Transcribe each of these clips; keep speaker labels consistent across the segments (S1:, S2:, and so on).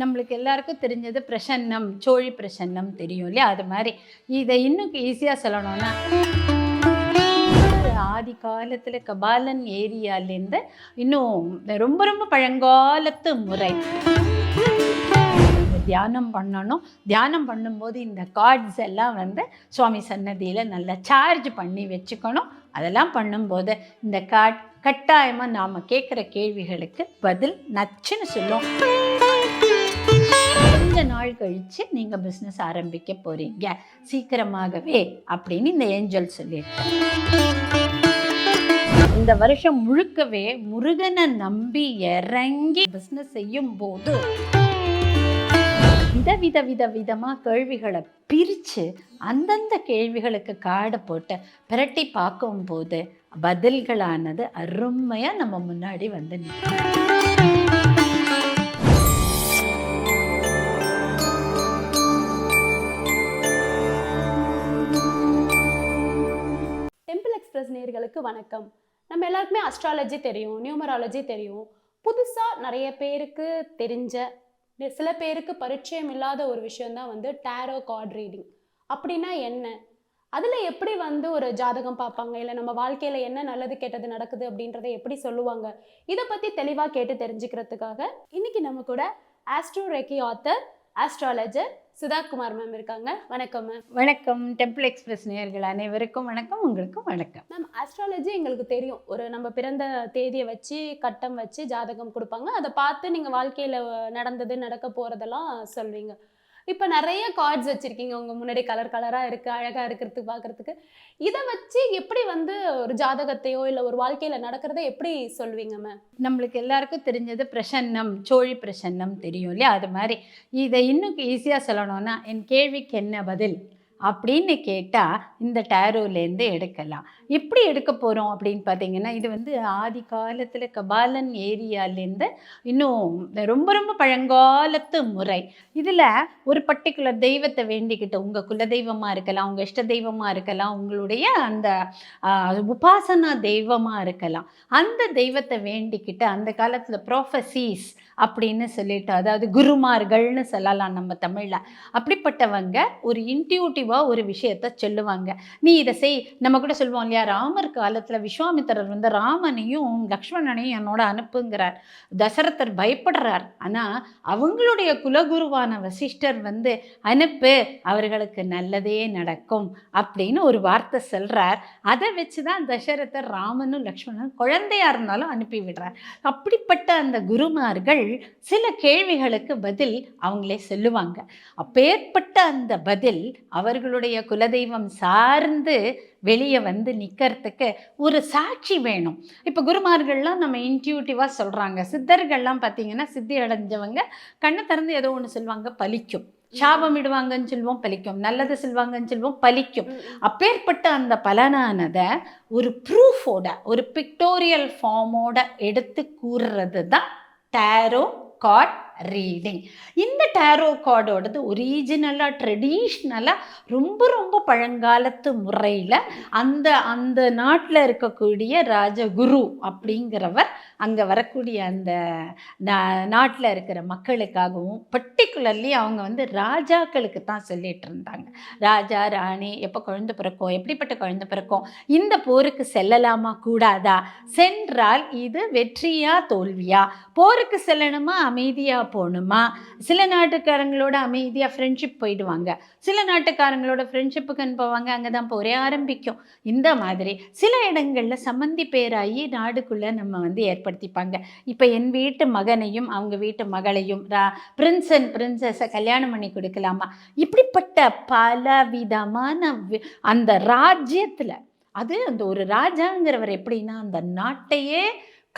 S1: நம்மளுக்கு எல்லாருக்கும் தெரிஞ்சது பிரசன்னம் சோழி பிரசன்னம் தெரியும் இல்லையா? அது மாதிரி. இதை இன்னும் ஈஸியாக சொல்லணும்னா ஆதி காலத்தில் கபாலன் ஏரியாலேருந்து இன்னும் ரொம்ப ரொம்ப பழங்காலத்து முறை. தியானம் பண்ணணும். தியானம் பண்ணும்போது இந்த கார்ட்ஸ் எல்லாம் வந்து சுவாமி சன்னதியில் நல்லா சார்ஜ் பண்ணி வச்சுக்கணும். அதெல்லாம் பண்ணும்போது இந்த கார்ட் கட்டாயமாக நாம் கேட்குற கேள்விகளுக்கு பதில் நச்சுன்னு சொல்லுவோம் கொஞ்ச நாள் கழித்து நீங்கள் பிஸ்னஸ் ஆரம்பிக்க போகிறீங்க சீக்கிரமாகவே அப்படின்னு இந்த ஏஞ்சல் சொல்லியிருக்கேன் இந்த வருஷம் முழுக்கவே முருகனை நம்பி இறங்கி பிஸ்னஸ் செய்யும் போது வித வித வித விதமாக கேள்விகளை பிரித்து அந்தந்த கேள்விகளுக்கு காடை போட்டு பிரட்டி பார்க்கும்போது பதில்களானது அருமையாக நம்ம முன்னாடி வந்து நிற்கும்
S2: நேர்களுக்கு வணக்கம். நம்ம எல்லாருக்குமே அஸ்ட்ராலஜி தெரியும் நியூமராலஜி தெரியும். புதுசாக நிறைய பேருக்கு தெரிஞ்ச சில பேருக்கு பரிச்சயம் இல்லாத ஒரு விஷயந்தான் வந்து டேரோ கார்ட் ரீடிங் அப்படின்னா என்ன? அதில் எப்படி வந்து ஒரு ஜாதகம் பார்ப்பாங்க? இல்லை நம்ம வாழ்க்கையில் என்ன நல்லது கெட்டது நடக்குது அப்படின்றத எப்படி சொல்லுவாங்க? இதை பற்றி தெளிவாக கேட்டு தெரிஞ்சுக்கிறதுக்காக இன்னைக்கு நம்ம கூட astro reiki author astrologer Sudhakumar ma'am இருக்காங்க. வணக்கம் மேம்
S1: வணக்கம். டெம்பிள் எக்ஸ்பிரஸ் நேயர்கள் அனைவருக்கும் வணக்கம். உங்களுக்கும் வணக்கம்.
S2: மேம் ஆஸ்ட்ராலஜி எங்களுக்கு தெரியும். ஒரு நம்ம பிறந்த தேதியை வச்சு கட்டம் வச்சு ஜாதகம் கொடுப்பாங்க. அதை பார்த்து நீங்கள் வாழ்க்கையில் நடந்தது நடக்க போகிறதெல்லாம் சொல்வீங்க இப்போ நிறைய கார்ட்ஸ் வச்சுருக்கீங்க. உங்கள் முன்னாடி கலர் கலராக இருக்குது அழகாக இருக்கிறதுக்கு பார்க்குறதுக்கு இதை வச்சு எப்படி வந்து ஒரு ஜாதகத்தையோ இல்லை ஒரு வாழ்க்கையில் நடக்கிறத எப்படி சொல்லுவீங்க மேம்
S1: நம்மளுக்கு எல்லாருக்கும் தெரிஞ்சது பிரசன்னம் சோழி பிரசன்னம் தெரியும் இல்லையா? அது மாதிரி. இதை இன்னும் ஈஸியாக சொல்லணும்னா என் கேள்விக்கு என்ன பதில்? அப்படின்னு கேட்டால் இந்த டேரோலேருந்து எடுக்கலாம். எப்படி எடுக்க போகிறோம் அப்படின்னு பார்த்தீங்கன்னா இது வந்து ஆதி காலத்தில் கபாலன் ஏரியாலேருந்து இன்னும் ரொம்ப ரொம்ப பழங்காலத்து முறை. இதில் ஒரு பர்டிகுலர் தெய்வத்தை வேண்டிக்கிட்டு உங்கள் குலதெய்வமாக இருக்கலாம் உங்கள் இஷ்ட தெய்வமாக இருக்கலாம் உங்களுடைய அந்த உபாசனா தெய்வமாக இருக்கலாம். அந்த தெய்வத்தை வேண்டிக்கிட்டு அந்த காலத்தில் ப்ரோஃபசீஸ் அப்படின்னு சொல்லிட்டு அதாவது குருமார்கள்னு சொல்லலாம் நம்ம தமிழில். அப்படிப்பட்டவங்க ஒரு தெளிவாக ஒரு விஷயத்த சொல்லுவாங்க. நீ இதை செய். நம்ம கூட சொல்லுவோம் இல்லையா? ராமர் காலத்தில் விஸ்வாமித்திரர் வந்து ராமனையும் லக்ஷ்மணனையும் என்னோட அனுப்புங்கிறார். தசரதர் பயப்படுறார். ஆனால் அவங்களுடைய குலகுருவான வசிஷ்டர் வந்து அனுப்பு அவர்களுக்கு நல்லதே நடக்கும் அப்படின்னு ஒரு வார்த்தை சொல்கிறார் அதை வச்சு தான் தசரதர் ராமனும் லக்ஷ்மணனும் குழந்தையாக இருந்தாலும் அனுப்பி விடுறார். அப்படிப்பட்ட அந்த குருமார்கள் சில கேள்விகளுக்கு பதில் அவங்களே சொல்லுவாங்க. அப்பேற்பட்ட அந்த பதில் அவர் அவர்களுடைய குலதெய்வம் சார்ந்து வெளியே வந்து நிற்கிறதுக்கு ஒரு சாட்சி வேணும். இப்போ குருமார்கள்லாம் நம்ம இன்ட்யூட்டிவாக சொல்கிறாங்க சித்தர்கள்லாம் பார்த்தீங்கன்னா சித்தி அடைஞ்சவங்க கண்ணை திறந்து ஏதோ ஒன்று சொல்லுவாங்க பலிக்கும். சாபம் இடுவாங்கன்னு சொல்லுவோம் பலிக்கும். நல்லது சொல்லுவாங்கன்னு சொல்லுவோம் பலிக்கும். அப்பேற்பட்ட அந்த பலனானதை ஒரு ப்ரூஃபோட ஒரு பிக்டோரியல் ஃபார்மோட எடுத்து கூறுறது தான் டேரோ கார்ட் ரீடிங் இந்த டேரோ கார்டோடது ஒரிஜினலாக ட்ரெடிஷ்னலாக ரொம்ப ரொம்ப பழங்காலத்து முறையில் அந்த அந்த நாட்டில் இருக்கக்கூடிய ராஜகுரு அப்படிங்கிறவர் அங்கே வரக்கூடிய அந்த நாட்டில் இருக்கிற மக்களுக்காகவும் பர்டிகுலர்லி அவங்க வந்து ராஜாக்களுக்கு தான் சொல்லிட்டு இருந்தாங்க. ராஜா ராணி எப்போ குழந்தை பிறக்கும் எப்படிப்பட்ட குழந்தை பிறக்கும் இந்த போருக்கு செல்லலாமா கூடாதா? சென்றால் இது வெற்றியா தோல்வியா? போருக்கு செல்லணுமா அமைதியாக போகணுமா சில நாட்டுக்காரங்களோட அமைதியாக ஃப்ரெண்ட்ஷிப் போயிடுவாங்க. சில நாட்டுக்காரங்களோட ஃப்ரெண்ட்ஷிப்புக்குன்னு போவாங்க. அங்கே தான் போரே ஆரம்பிக்கும். இந்த மாதிரி சில இடங்களில் சம்மந்தி பேராகி நாடுக்குள்ளே நம்ம வந்து ஏற்படுத்திப்பாங்க. இப்போ என் வீட்டு மகனையும் அவங்க வீட்டு மகளையும் ரா பிரின்ஸ் அண்ட் பிரின்சஸை கல்யாணம் பண்ணி கொடுக்கலாமா? இப்படிப்பட்ட பல விதமான அந்த ராஜ்யத்தில் அது அந்த ஒரு ராஜாங்கிறவர் எப்படின்னா அந்த நாட்டையே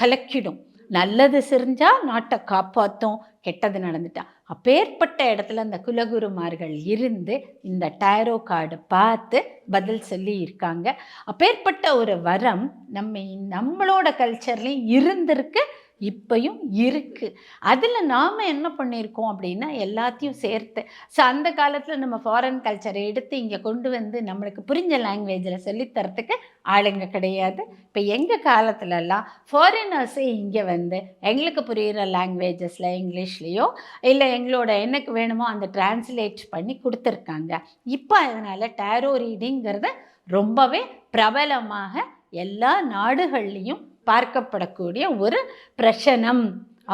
S1: கலக்கிடும். நல்லது செஞ்சால் நாட்டை காப்பாற்றும் கெட்டது நடந்துட்டா. அப்பேற்பட்ட இடத்துல அந்த குலகுருமார்கள் இருந்து இந்த டேரோ கார்டு பார்த்து பதில் சொல்லி இருக்காங்க. அப்பேற்பட்ட ஒரு வரம் நம்ம நம்மளோட கல்ச்சர்லேயும் இருந்திருக்கு. இப்பையும் இருக்குது அதில் நாம் என்ன பண்ணியிருக்கோம் அப்படின்னா எல்லாத்தையும் சேர்த்து ஸோ அந்த காலத்தில் நம்ம ஃபாரின் கல்ச்சரை எடுத்து இங்கே கொண்டு வந்து நம்மளுக்கு புரிஞ்ச லாங்குவேஜில் சொல்லித்தரத்துக்கு ஆளுங்க கிடையாது. இப்போ எங்கள் காலத்துலலாம் ஃபாரினர்ஸே இங்கே வந்து எங்களுக்கு புரிகிற லாங்குவேஜஸில் இங்கிலீஷ்லேயோ இல்லை எங்களோட என்னக்கு வேணுமோ அந்த டிரான்ஸ்லேட் பண்ணி கொடுத்துருக்காங்க. இப்போ அதனால் டேரோ ரீடிங்கிறத ரொம்பவே பிரபலமாக எல்லா நாடுகள்லேயும் பார்க்கப்படக்கூடிய ஒரு பிரச்சனம்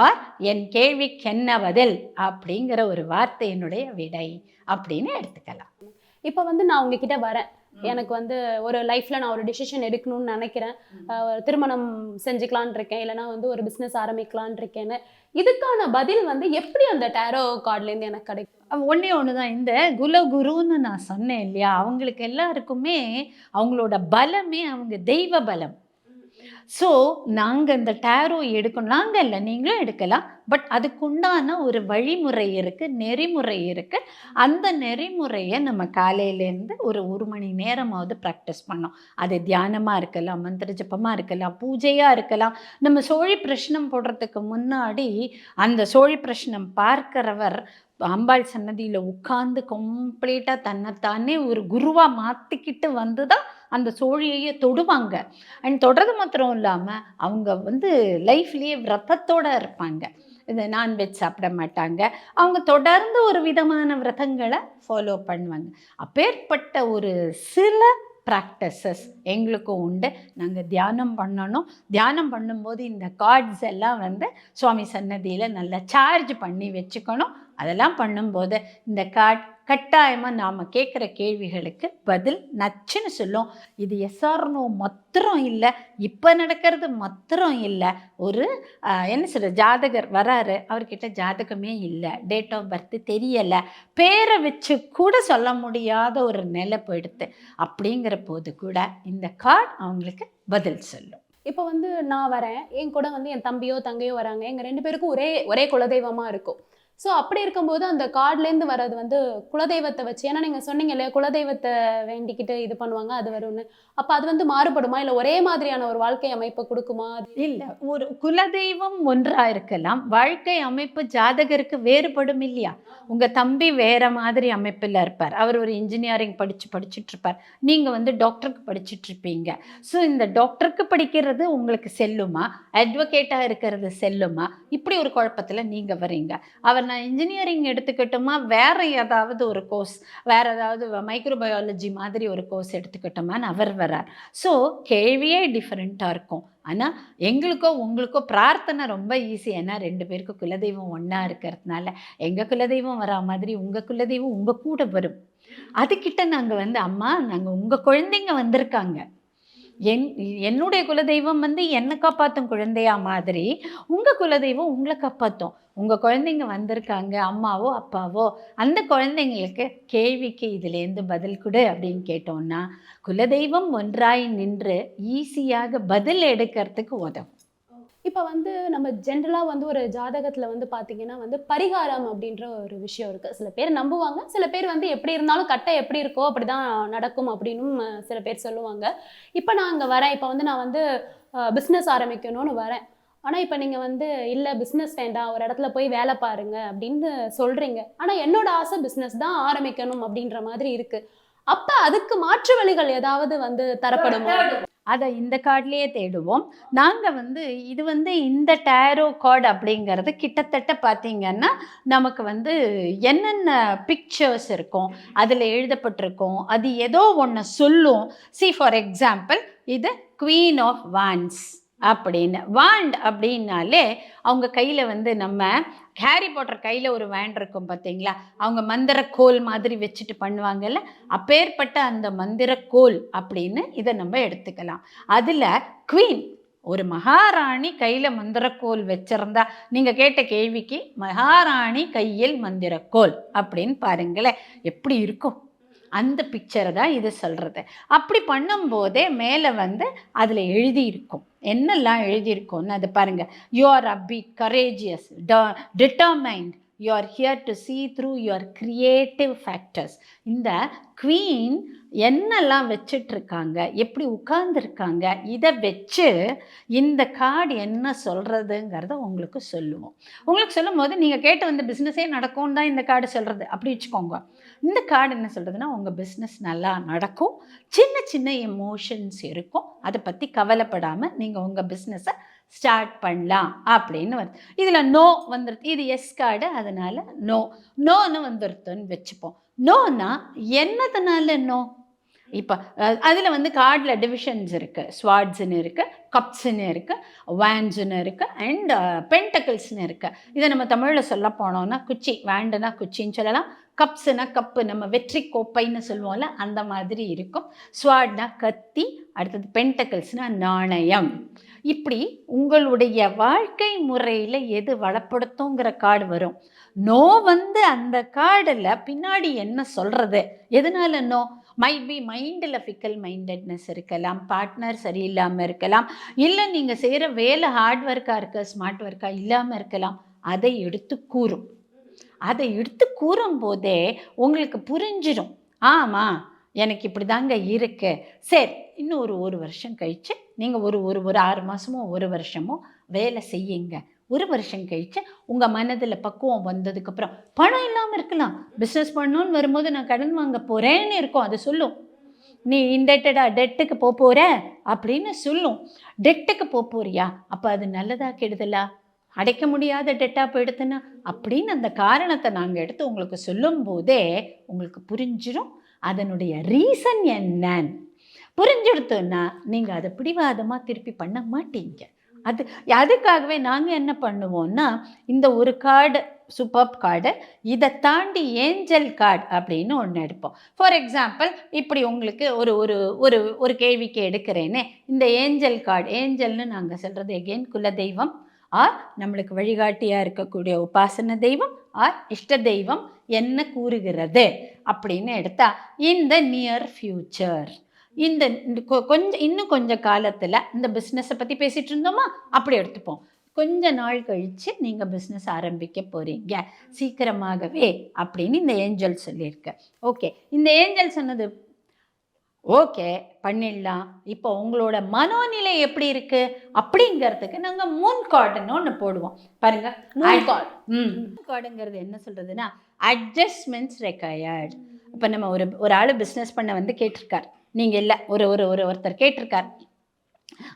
S1: ஆர் என் கேள்விக்கு என்ன பதில் அப்படிங்கிற ஒரு வார்த்தையினுடைய விடை அப்படின்னு எடுத்துக்கலாம்.
S2: இப்போ வந்து நான் உங்ககிட்ட வரேன். எனக்கு வந்து ஒரு லைஃப்ல நான் ஒரு டிசிஷன் எடுக்கணும்னு நினைக்கிறேன். திருமணம் செஞ்சுக்கலான் இருக்கேன். இல்லைனா வந்து ஒரு பிஸ்னஸ் ஆரம்பிக்கலான் இருக்கேன்னு. இதுக்கான பதில் வந்து எப்படி அந்த டேரோ கார்ட்லேருந்து எனக்கு கிடைக்கும்?
S1: ஒன்றே ஒன்று தான் இந்த குலகுருன்னு நான் சொன்னேன் இல்லையா? அவங்களுக்கு எல்லாருக்குமே அவங்களோட பலமே அவங்க தெய்வ பலம். ஸோ நாங்கள் இந்த டேரோ எடுக்கணும். நாங்கள் இல்லை நீங்களும் எடுக்கலாம். பட் அதுக்குண்டான ஒரு வழிமுறை இருக்குது நெறிமுறை இருக்குது அந்த நெறிமுறையை நம்ம காலையிலேருந்து ஒரு ஒரு மணி நேரமாவது ப்ராக்டிஸ் பண்ணோம் அது தியானமாக இருக்கலாம் மந்திர ஜப்பமாக இருக்கலாம் பூஜையாக இருக்கலாம். நம்ம சோழி பிரஷ்னம் போடுறதுக்கு முன்னாடி அந்த சோழி பிரஷ்னம் பார்க்கிறவர் அம்பாள் சன்னதியில் உட்கார்ந்து கம்ப்ளீட்டாக தன்னைத்தானே ஒரு குருவாக மாற்றிக்கிட்டு வந்து தான் அந்த சோழியையே தொடுவாங்க. அண்ட் தொடர்றது மாத்திரம் இல்லாமல் அவங்க வந்து லைஃப்லேயே விரதத்தோடு இருப்பாங்க. இந்த நான்வெஜ் சாப்பிட மாட்டாங்க. அவங்க தொடர்ந்து ஒரு விதமான விரதங்களை ஃபாலோ பண்ணுவாங்க. அப்பேற்பட்ட ஒரு சில ப்ராக்டிசஸ் எங்களுக்கும் உண்டு. நாங்கள் தியானம் பண்ணணும். தியானம் பண்ணும்போது இந்த கார்ட்ஸ் எல்லாம் வந்து சுவாமி சன்னதியில் நல்லா சார்ஜ் பண்ணி வச்சுக்கணும். அதெல்லாம் பண்ணும்போது இந்த கார்ட் கட்டாயமாக நாம் கேட்குற கேள்விகளுக்கு பதில் நச்சுன்னு சொல்லும். இது எஸ்ஆர்னோ மாத்திரம் இல்லை இப்போ நடக்கிறது மாத்திரம் இல்லை. ஒரு என்ன சொல்கிற ஜாதகர் வராரு அவர்கிட்ட ஜாதகமே இல்லை. டேட் ஆஃப் பர்த் தெரியலை. பேரை வச்சு கூட சொல்ல முடியாத ஒரு நிலை போயிடுது அப்படிங்கிற போது கூட இந்த கார்டு அவங்களுக்கு பதில் சொல்லும்.
S2: இப்போ வந்து நான் வரேன். என் கூட வந்து என் தம்பியோ தங்கையோ வராங்க. எங்கள் ரெண்டு பேருக்கும் ஒரே ஒரே குலதெய்வமாக இருக்கும். ஸோ அப்படி இருக்கும்போது அந்த கார்ட்லேருந்து வர்றது வந்து குலதெய்வத்தை வச்சு ஏன்னா நீங்கள் சொன்னீங்க இல்லையா குலதெய்வத்தை வேண்டிக்கிட்டு இது பண்ணுவாங்க அது வரும்னு. அப்போ அது வந்து மாறுபடுமா? இல்லை ஒரே மாதிரியான ஒரு வாழ்க்கை அமைப்பை கொடுக்குமா?
S1: இல்லை ஒரு குலதெய்வம் ஒன்றாக இருக்கலாம். வாழ்க்கை அமைப்பு ஜாதகருக்கு வேறுபடும் இல்லையா? உங்கள் தம்பி வேற மாதிரி அமைப்பில் இருப்பார். அவர் ஒரு இன்ஜினியரிங் படித்து படிச்சுட்டு இருப்பார் நீங்கள் வந்து டாக்டருக்கு படிச்சுட்டு இருப்பீங்க ஸோ இந்த டாக்டருக்கு படிக்கிறது உங்களுக்கு செல்லுமா? அட்வொகேட்டாக இருக்கிறது செல்லுமா? இப்படி ஒரு குழப்பத்தில் நீங்கள் வரீங்க அவர் நான் இன்ஜினியரிங் எடுத்துக்கிட்டோமா? வேற ஏதாவது ஒரு கோர்ஸ் வேற ஏதாவது மைக்ரோபயாலஜி மாதிரி ஒரு கோர்ஸ் எடுத்துக்கிட்டோமான்னு அவர் வரார் ஸோ கேள்வியே டிஃப்ரெண்ட்டாக இருக்கும். ஆனால் எங்களுக்கோ உங்களுக்கோ பிரார்த்தனை ரொம்ப ஈஸி ஏன்னா ரெண்டு பேருக்கு குலதெய்வம் ஒன்றா இருக்கிறதுனால எங்கள் குலதெய்வம் வரா மாதிரி உங்கள் குலதெய்வம் உங்கள் கூட வரும். அதுக்கிட்ட நாங்கள் வந்து அம்மா நாங்கள் உங்கள் குழந்தைங்க வந்திருக்காங்க. என் என்னுடைய குலதெய்வம் வந்து என்னை காப்பாற்றும் குழந்தையா மாதிரி உங்கள் குலதெய்வம் உங்களை காப்பாற்றும் உங்கள் குழந்தைங்க வந்திருக்காங்க அம்மாவோ அப்பாவோ அந்த குழந்தைங்களுக்கு கேள்விக்கு இதுலேருந்து பதில் கொடு அப்படின்னு கேட்டோம்னா குலதெய்வம் ஒன்றாய் நின்று ஈஸியாக பதில் எடுக்கிறதுக்கு உதவும்.
S2: இப்போ வந்து நம்ம ஜென்ரலாக வந்து ஒரு ஜாதகத்தில் வந்து பார்த்தீங்கன்னா வந்து பரிகாரம் அப்படின்ற ஒரு விஷயம் இருக்குது சில பேர் நம்புவாங்க. சில பேர் வந்து எப்படி இருந்தாலும் கட்டை எப்படி இருக்கோ அப்படி தான் நடக்கும் அப்படின்னும் சில பேர் சொல்லுவாங்க. இப்போ நான் அங்கே வரேன். இப்போ வந்து நான் வந்து பிஸ்னஸ் ஆரம்பிக்கணும்னு வரேன். ஆனால் இப்போ நீங்கள் வந்து இல்லை பிஸ்னஸ் வேண்டாம். ஒரு இடத்துல போய் வேலை பாருங்க அப்படின்னு சொல்கிறீங்க ஆனால் என்னோட ஆசை பிஸ்னஸ் தான் ஆரம்பிக்கணும் அப்படின்ற மாதிரி இருக்குது அப்போ அதுக்கு மாற்று வழிகள் ஏதாவது வந்து தரப்படுமா?
S1: அதை இந்த கார்ட்லேயே தேடுவோம். நாங்கள் வந்து இது வந்து இந்த டேரோ கார்டு அப்படிங்கிறது கிட்டத்தட்ட பார்த்திங்கன்னா நமக்கு வந்து என்னென்ன பிக்சர்ஸ் இருக்கும் அதில் எழுதப்பட்டிருக்கும் அது ஏதோ ஒன்று சொல்லும். சி ஃபார் எக்ஸாம்பிள் இது குவீன் ஆஃப் வான்ஸ் அப்படின்னு. வாண்ட் அப்படின்னாலே அவங்க கையில் வந்து நம்ம ஹாரி பாட்டர் கையில் ஒரு வேன் இருக்கும் பார்த்தீங்களா? அவங்க மந்திரக்கோல் மாதிரி வச்சுட்டு பண்ணுவாங்கல்ல? அப்பேற்பட்ட அந்த மந்திரக்கோல் அப்படின்னு இதை நம்ம எடுத்துக்கலாம். அதில் குவீன் ஒரு மகாராணி கையில் மந்திரக்கோல் வச்சிருந்தா நீங்கள் கேட்ட கேள்விக்கு மகாராணி கையில் மந்திரக்கோல் அப்படின்னு பாருங்களேன் எப்படி இருக்கும்? அந்த பிக்சரை தான் இது சொல்கிறது அப்படி பண்ணும்போதே மேலே வந்து அதில் எழுதியிருக்கும். என்னெல்லாம் எழுதியிருக்கோன்னு அதை பாருங்கள் you are happy courageous determined you are here to see through your creative factors இந்த குவீன் என்னெல்லாம் வச்சிட்ருக்காங்க எப்படி உட்கார்ந்துருக்காங்க இதை வச்சு இந்த கார்டு என்ன சொல்கிறதுங்கிறத உங்களுக்கு சொல்லுவோம். உங்களுக்கு சொல்லும் போது நீங்கள் கேட்டு வந்த பிஸ்னஸே நடக்கும் தான் இந்த கார்டு சொல்கிறது அப்படி வச்சுக்கோங்க. இந்த கார்டு என்ன சொல்கிறதுனா உங்கள் பிஸ்னஸ் நல்லா நடக்கும். சின்ன சின்ன எமோஷன்ஸ் இருக்கும். அதை பற்றி கவலைப்படாமல் நீங்கள் உங்கள் பிஸ்னஸை ஸ்டார்ட் பண்ணலாம் அப்படின்னு வருது. இதில் நோ வந்துருது. இது எஸ் கார்டு அதனால் நோ நோன்னு வந்துருதுன்னு வச்சுப்போம். நோனா என்னதுனால நோ இப்போ அதில் வந்து கார்டில் டிவிஷன்ஸ் இருக்குது ஸ்வாட்ஸ்னு இருக்குது கப்ஸ்ன்னு இருக்குது வேன்ஸுன்னு இருக்குது அண்ட் பென்டக்கிள்ஸ்னு இருக்குது இதை நம்ம தமிழில் சொல்ல போனோம்னா குச்சி வேண்டுனா குச்சின்னு சொல்லலாம். கப்ஸுனா கப்பு நம்ம வெற்றி கோப்பைன்னு சொல்லுவோம்ல அந்த மாதிரி இருக்கும். ஸ்வாட்னா கத்தி அடுத்தது பென்டக்கல்ஸ்னா நாணயம். இப்படி உங்களுடைய வாழ்க்கை முறையில் எது வளப்படுத்துங்கிற கார்டு வரும். நோ வந்து அந்த கார்டில் பின்னாடி என்ன சொல்கிறது எதனால நோ? மைட் பி மைண்டில் ஃபிக்கல் மைண்டட்னஸ் இருக்கலாம் பார்ட்னர் சரியில்லாமல் இருக்கலாம் இல்லை நீங்கள் செய்கிற வேலை ஹார்ட் ஒர்க்காக இருக்க ஸ்மார்ட் ஒர்க்காக இல்லாமல் இருக்கலாம் அதை எடுத்து கூறும். அதை எடுத்து கூறும் போதே உங்களுக்கு புரிஞ்சிடும் ஆமாம் எனக்கு இப்படி தாங்க இருக்கு. சரி இன்னும் ஒரு ஒரு வருஷம் கழித்து நீங்கள் ஒரு ஒரு ஒரு ஆறு மாதமோ ஒரு வருஷமோ வேலை செய்யுங்க. ஒரு வருஷம் கழித்து உங்கள் மனதில் பக்குவம் வந்ததுக்கப்புறம் பணம் இல்லாமல் இருக்கலாம். பிஸ்னஸ் பண்ணணும்னு வரும்போது நான் கடன் வாங்க போகிறேன்னு இருக்கும். அது சொல்லும். நீ இன்டெட்டடாக டெட்டுக்கு போக போகிற அப்படின்னு சொல்லும். டெட்டுக்கு போக போறியா? அப்போ அது நல்லதா கெடுதலா? அடைக்க முடியாத டெட்டாக போயிடுதுன்னா அப்படின்னு அந்த காரணத்தை நாங்கள் எடுத்து உங்களுக்கு சொல்லும் போதே உங்களுக்கு புரிஞ்சிடும் அதனுடைய ரீசன் என்னன்னு. புரிஞ்சிடுத்துன்னா நீங்கள் அதை பிடிவாதமாக திருப்பி பண்ண மாட்டீங்க. அது அதுக்காகவே நாங்கள் என்ன பண்ணுவோம்னா இந்த ஒரு கார்டு சூப்பர் கார்டு இதை தாண்டி ஏஞ்சல் கார்டு அப்படின்னு ஒன்று எடுப்போம். ஃபார் எக்ஸாம்பிள் இப்படி உங்களுக்கு ஒரு ஒரு ஒரு ஒரு கேள்விக்கு எடுக்கிறேனே இந்த ஏஞ்சல் கார்டு ஏஞ்சல்னு நாங்கள் சொல்கிறது எகெயின் குலதெய்வம். ஆர் நம்மளுக்கு வழிகாட்டியாக இருக்கக்கூடிய உபாசன தெய்வம் ஆர் இஷ்ட தெய்வம் என்ன கூறுகிறது அப்படின்னு எடுத்தா இந்த நியர் ஃப்யூச்சர் இந்த இந்த கொ- கொஞ்சம் இன்னும் கொஞ்சம் காலத்தில் இந்த பிஸ்னஸை பற்றி பேசிகிட்டு இருந்தோமா? அப்படி எடுத்துப்போம். கொஞ்ச நாள் கழித்து நீங்கள் பிஸ்னஸ் ஆரம்பிக்க போகிறீங்க சீக்கிரமாகவே அப்படின்னு இந்த ஏஞ்சல் சொல்லியிருக்கு. ஓகே இந்த ஏஞ்சல் சொன்னது ஓகே பண்ணிடலாம். இப்போ உங்களோட மனோநிலை எப்படி இருக்கு? அப்படிங்கிறதுக்கு நாங்கள் மூன் கார்டுன்னு ஒன்று போடுவோம். பாருங்க
S2: மூணு கார்டு
S1: ம். கார்டுங்கிறது என்ன சொல்கிறதுனா அட்ஜஸ்ட்மெண்ட்ஸ் ரெக்கையர்ட் இப்போ நம்ம ஒரு ஒரு ஆள் பிஸ்னஸ் பண்ண வந்து கேட்டிருக்கார். நீங்கள் இல்லை ஒரு ஒரு ஒரு ஒருத்தர் கேட்டிருக்கார்.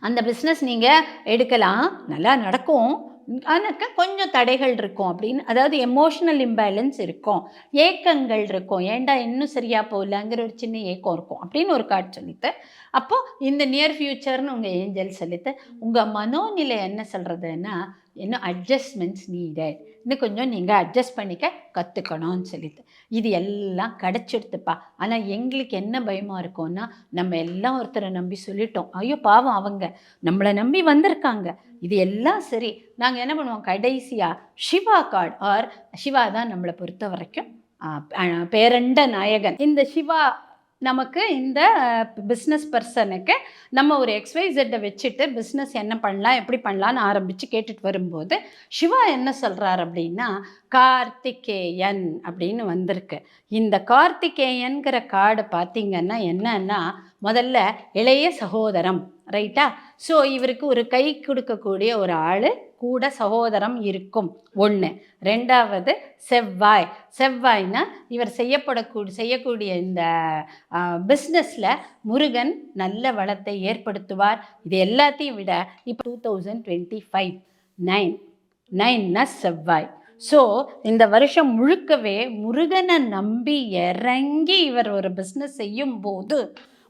S1: அந்த பிஸ்னஸ் நீங்கள் எடுக்கலாம். நல்லா நடக்கும். ஆனாக்கா கொஞ்சம் தடைகள் இருக்கும் அப்படின்னு. அதாவது எமோஷனல் இம்பேலன்ஸ் இருக்கும். ஏக்கங்கள் இருக்கும். ஏன்டா இன்னும் சரியாக போகலங்கிற ஒரு சின்ன ஏக்கம் இருக்கும் அப்படின்னு ஒரு கார்டு சொல்லிட்டு அப்போ இந்த நியர் ஃப்யூச்சர்னு உங்கள் ஏஞ்சல் சொல்லித்து உங்கள் மனோநிலை என்ன சொல்கிறதுன்னா இன்னும் அட்ஜஸ்ட்மெண்ட்ஸ் நீடட் இன்னும் கொஞ்சம் நீங்கள் அட்ஜஸ்ட் பண்ணிக்க கற்றுக்கணும்னு சொல்லிட்டு. இது எல்லாம் கிடச்சிடுத்துப்பா. ஆனால் எங்களுக்கு என்ன பயமாக இருக்கும்னா நம்ம எல்லாம் ஒருத்தரை நம்பி சொல்லிட்டோம். ஐயோ பாவம் அவங்க. நம்மளை நம்பி வந்திருக்காங்க. இது எல்லாம் சரி. நாங்கள் என்ன பண்ணுவோம்? கடைசியாக சிவா கார்டு ஆர் சிவா தான் நம்மளை பொறுத்த வரைக்கும் பேரண்ட நாயகன். இந்த சிவா நமக்கு இந்த பிஸ்னஸ் பர்சனுக்கு நம்ம ஒரு எக்ஸ்வைசெட்டை வச்சுட்டு பிஸ்னஸ் என்ன பண்ணலாம் எப்படி பண்ணலான்னு ஆரம்பித்து கேட்டுட்டு வரும்போது சிவா என்ன சொல்கிறார் அப்படின்னா கார்த்திகேயன் அப்படின்னு வந்திருக்கு. இந்த கார்த்திகேயன்கிற கார்டு பார்த்திங்கன்னா என்னன்னா முதல்ல இளைய சகோதரம் ரைட்டா ஸோ இவருக்கு ஒரு கை கொடுக்கக்கூடிய ஒரு ஆள் கூட சகோதரம் இருக்கும். ஒன்று ரெண்டாவது செவ்வாய். செவ்வாய்னா இவர் செய்யப்படக்கூடிய செய்யக்கூடிய இந்த பிஸ்னஸில் முருகன் நல்ல வளத்தை ஏற்படுத்துவார். இது எல்லாத்தையும் விட இப்போ two thousand twenty five nine நைன்னா செவ்வாய். ஸோ இந்த வருஷம் முழுக்கவே முருகனை நம்பி இறங்கி இவர் ஒரு பிஸ்னஸ் செய்யும் போது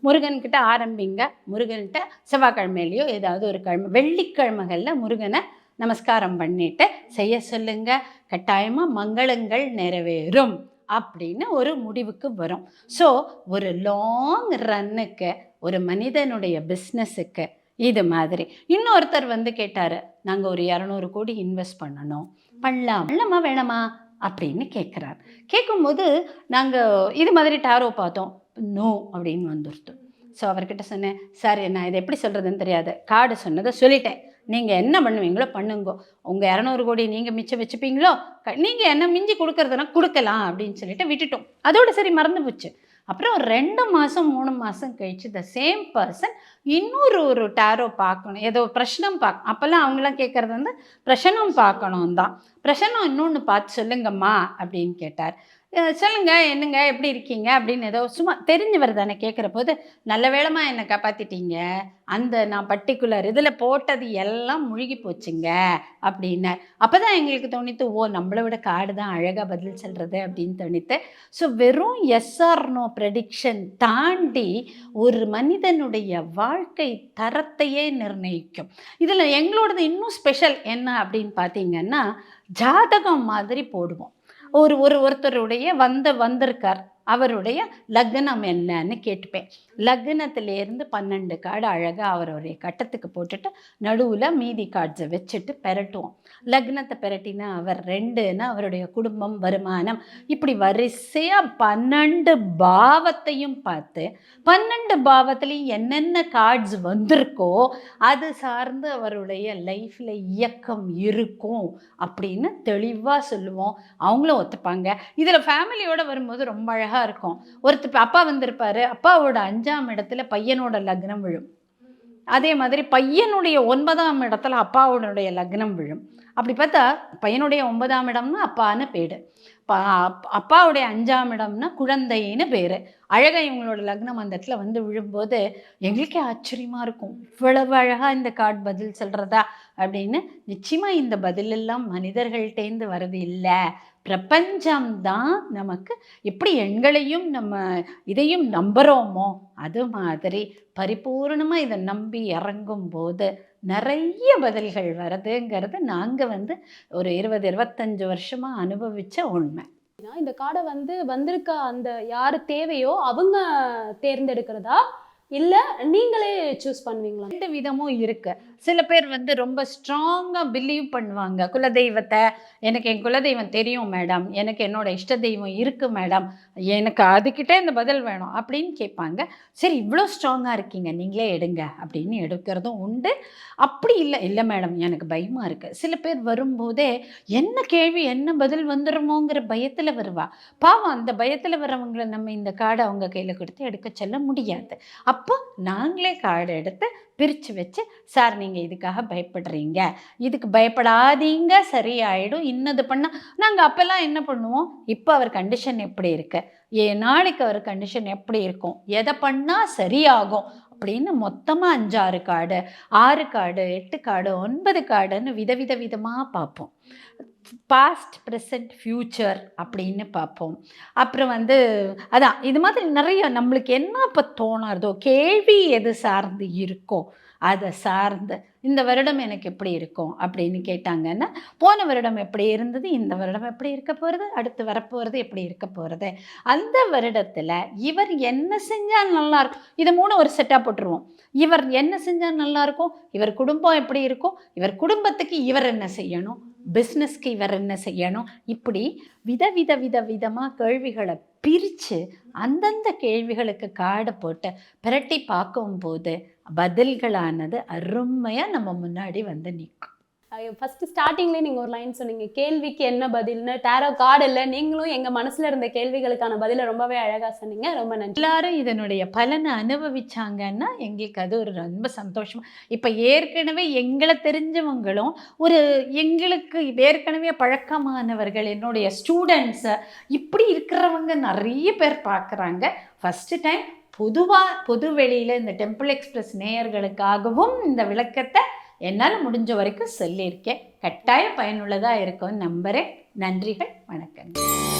S1: முருகன்கிட்ட ஆரம்பிங்க. முருகன்கிட்ட செவ்வாய்க்கிழமையிலையோ ஏதாவது ஒரு கிழமை வெள்ளிக்கிழமைகளில் முருகனை நமஸ்காரம் பண்ணிட்டு செய்ய சொல்லுங்க. கட்டாயமாக மங்களங்கள் நிறைவேறும் அப்படின்னு ஒரு முடிவுக்கு வரும். ஸோ ஒரு லாங் ரன்னுக்கு ஒரு மனிதனுடைய பிஸ்னஸுக்கு இது மாதிரி. இன்னொருத்தர் வந்து கேட்டார் நாங்கள் ஒரு இரநூறு கோடி இன்வெஸ்ட் பண்ணணும். பண்ணலாம். பண்ணலாமா வேணாமா? அப்படின்னு கேட்குறார் கேட்கும்போது நாங்கள் இது மாதிரி டாரோ பார்த்தோம். நோ அப்படின்னு வந்துருத்தோம் ஸோ அவர்கிட்ட சொன்னேன் சார் நான் இதை எப்படி சொல்கிறதுன்னு தெரியாது. கார்டு சொன்னதை சொல்லிட்டேன். நீங்கள் என்ன பண்ணுவீங்களோ பண்ணுங்க. உங்கள் இரநூறு கோடி நீங்கள் மிச்சம் வச்சுப்பீங்களோ நீங்கள் என்ன மிஞ்சி கொடுக்குறதுனா கொடுக்கலாம் அப்படின்னு சொல்லிட்டு விட்டுட்டோம். அதோட சரி மறந்து போச்சு. அப்புறம் ஒரு ரெண்டு மாதம் மூணு மாதம் கழிச்சு த சேம் பர்சன் இன்னொரு ஒரு டேரோ பார்க்கணும். ஏதோ பிரச்சனம் பார்க்க அப்போல்லாம் அவங்களாம் கேட்குறது வந்து பிரச்சனம் பார்க்கணும் தான் பிரச்சனம் இன்னொன்று பார்த்து சொல்லுங்கம்மா அப்படின்னு கேட்டார். சொல்லுங்க என்னங்க எப்படி இருக்கீங்க? அப்படின்னு ஏதோ சும்மா தெரிஞ்சவர் தானே கேட்குற போது நல்ல வேளமா என்னை காப்பாற்றிட்டீங்க அந்த நான் பர்டிகுலர் இதில் போட்டது எல்லாம் முழுகி போச்சுங்க அப்படின்னு. அப்போ தான் எங்களுக்கு தோணித்து ஓ நம்மளை விட காடு தான் அழகாக பதில் சொல்கிறது அப்படின்னு தோணித்து. ஸோ வெறும் எஸ்ஆர் நோ ப்ரெடிக்ஷன் தாண்டி ஒரு மனிதனுடைய வாழ்க்கை தரத்தையே நிர்ணயிக்கும். இதில் எங்களோடது இன்னும் ஸ்பெஷல் என்ன அப்படின்னு பார்த்தீங்கன்னா ஜாதகம் மாதிரி போடுவோம். ஒரு ஒரு ஒருத்தருடைய வந்த வந்திருக்கார். அவருடைய லக்னம் என்னன்னு கேட்டுப்பேன். லக்னத்திலேருந்து பன்னெண்டு கார்டு அழகாக அவருடைய கட்டத்துக்கு போட்டுட்டு நடுவில் மீதி கார்ட்ஸை வச்சுட்டு பெரட்டுவோம். லக்னத்தை பெரட்டினா அவர் ரெண்டுன்னா அவருடைய குடும்பம் வருமானம். இப்படி வரிசையாக பன்னெண்டு பாவத்தையும் பார்த்து பன்னெண்டு பாவத்துலேயும் என்னென்ன கார்ட்ஸ் வந்திருக்கோ அது சார்ந்து அவருடைய லைஃப்பில் இயக்கம் இருக்கும் அப்படின்னு தெளிவாக சொல்லுவோம். அவங்களும் ஒத்துப்பாங்க. இதில் ஃபேமிலியோடு வரும்போது ரொம்ப அழகாக இருக்கும். ஒருத்தர் அப்பா வந்திருப்பாரு. அப்பாவோட அஞ்சாம் இடத்துல பையனோட லக்னம் விழும். அதே மாதிரி பையனுடைய ஒன்பதாம் இடத்துல அப்பாவுடைய லக்னம் விழும். அப்படி பார்த்தா பையனுடைய ஒன்பதாம் இடம்னா அப்பான்னு பேர். பா அப்பாவுடைய அஞ்சாம் இடம்னா குழந்தைன்னு பேர். அழகாக இவங்களோட லக்னம் அந்த இடத்துல வந்து விழும்போது எங்களுக்கே ஆச்சரியமாக இருக்கும். இவ்வளவு அழகாக இந்த கார்டு பதில் சொல்கிறதா அப்படின்னு நிச்சயமாக இந்த பதிலெல்லாம் மனிதர்கள்டேந்து வர்றது இல்லை. பிரபஞ்சம்தான் நமக்கு எப்படி எண்களையும் நம்ம இதையும் நம்புகிறோமோ அது மாதிரி பரிபூர்ணமாக இதை நம்பி இறங்கும் போது நிறைய பதில்கள் வருதுங்கிறது நாங்கள் வந்து ஒரு இருபது இருபத்தஞ்சு வருஷமாக அனுபவித்த உண்மை.
S2: இந்த கார்டை வந்து வந்திருக்க அந்த யாரு தேவையோ அவங்க தேர்ந்தெடுக்கிறதா? இல்ல நீங்களே சூஸ் பண்ணுவீங்களா?
S1: ரெண்டு விதமும் இருக்கு. சில பேர் வந்து ரொம்ப ஸ்ட்ராங்காக பிலீவ் பண்ணுவாங்க. குலதெய்வத்தை எனக்கு என் குலதெய்வம் தெரியும் மேடம் எனக்கு என்னோட இஷ்ட தெய்வம் இருக்குது மேடம் எனக்கு அதுக்கிட்டே இந்த பதில் வேணும் அப்படின்னு கேட்பாங்க. சரி இவ்வளோ ஸ்ட்ராங்காக இருக்கீங்க. நீங்களே எடுங்க அப்படின்னு எடுக்கிறதும் உண்டு. அப்படி இல்லை இல்லை மேடம் எனக்கு பயமாக இருக்குது சில பேர் வரும்போதே என்ன கேள்வி என்ன பதில் வந்துடுமோங்கிற பயத்தில் வருவா. பாவம் அந்த பயத்தில் வரவங்களை நம்ம இந்த கார்டை அவங்க கையில் கொடுத்து எடுக்க சொல்ல முடியாது. அப்போ நாங்களே கார்டு எடுத்து பிரித்து வச்சு சார் நீங்கள் இதுக்காக பயப்படுறீங்க. இதுக்கு பயப்படாதீங்க சரியாயிடும். இன்னது பண்ணால் நாங்கள் அப்போல்லாம் என்ன பண்ணுவோம்? இப்போ அவர் கண்டிஷன் எப்படி இருக்கு? ஏ நாளைக்கு அவர் கண்டிஷன் எப்படி இருக்கும்? எதை பண்ணால் சரியாகும்? அப்படின்னு மொத்தமாக அஞ்சாறு கார்டு ஆறு கார்டு எட்டு கார்டு ஒன்பது கார்டுன்னு விதவித விதமாக பார்ப்போம். பாஸ்ட் ப்ரெசன்ட் ஃப்யூச்சர் அப்படின்னு பார்ப்போம். அப்புறம் வந்து அதான் இது மாதிரி நிறைய நம்மளுக்கு என்ன இப்போ தோணுறதோ கேள்வி எது சார்ந்து இருக்கோ அதை சார்ந்து இந்த வருடம் எனக்கு எப்படி இருக்கும் அப்படின்னு கேட்டாங்கன்னா போன வருடம் எப்படி இருந்தது இந்த வருடம் எப்படி இருக்க போகிறது அடுத்து வரப்போகிறது எப்படி இருக்க போகிறது அந்த வருடத்தில் இவர் என்ன செஞ்சால் நல்லாயிருக்கும் இது மூணு ஒரு செட்டாக போட்டுருவோம். இவர் என்ன செஞ்சால் நல்லாயிருக்கும் இவர் குடும்பம் எப்படி இருக்கும்? இவர் குடும்பத்துக்கு இவர் என்ன செய்யணும்? பிஸ்னஸ்க்கு இவர் என்ன செய்யணும்? இப்படி விதவித வித விதமாக கேள்விகளை பிரித்து அந்தந்த கேள்விகளுக்கு காடை போட்டு பிரட்டி பார்க்கும்போது பதில்களானது அருமையாக நம்ம முன்னாடி வந்து நிற்கும்
S2: ஃபர்ஸ்ட் ஸ்டார்டிங்லேயே நீங்கள் ஒரு லைன் சொன்னீங்க. கேள்விக்கு என்ன பதில்னு டேரோ கார்டு இல்லை நீங்களும் எங்கள் மனசில் இருந்த கேள்விகளுக்கான பதிலை ரொம்பவே அழகாக சொன்னீங்க. ரொம்ப நன்றி.
S1: எல்லாரும் இதனுடைய பலனை அனுபவிச்சாங்கன்னா எங்களுக்கு அது ஒரு ரொம்ப சந்தோஷம். இப்போ ஏற்கனவே எங்களை தெரிஞ்சவங்களும் ஒரு எங்களுக்கு ஏற்கனவே பழக்கமானவர்கள் என்னுடைய ஸ்டூடெண்ட்ஸை இப்படி இருக்கிறவங்க நிறைய பேர் பார்க்குறாங்க ஃபஸ்ட்டு டைம் பொதுவாக பொது வெளியில் இந்த டெம்பிள் எக்ஸ்பிரஸ் நேயர்களுக்காகவும் இந்த விளக்கத்தை என்னால் முடிஞ்ச வரைக்கும் சொல்லியிருக்கேன். கட்டாய பயனுள்ளதாக இருக்கும்னு நம்புகிறேன் நன்றிகள் வணக்கங்கள்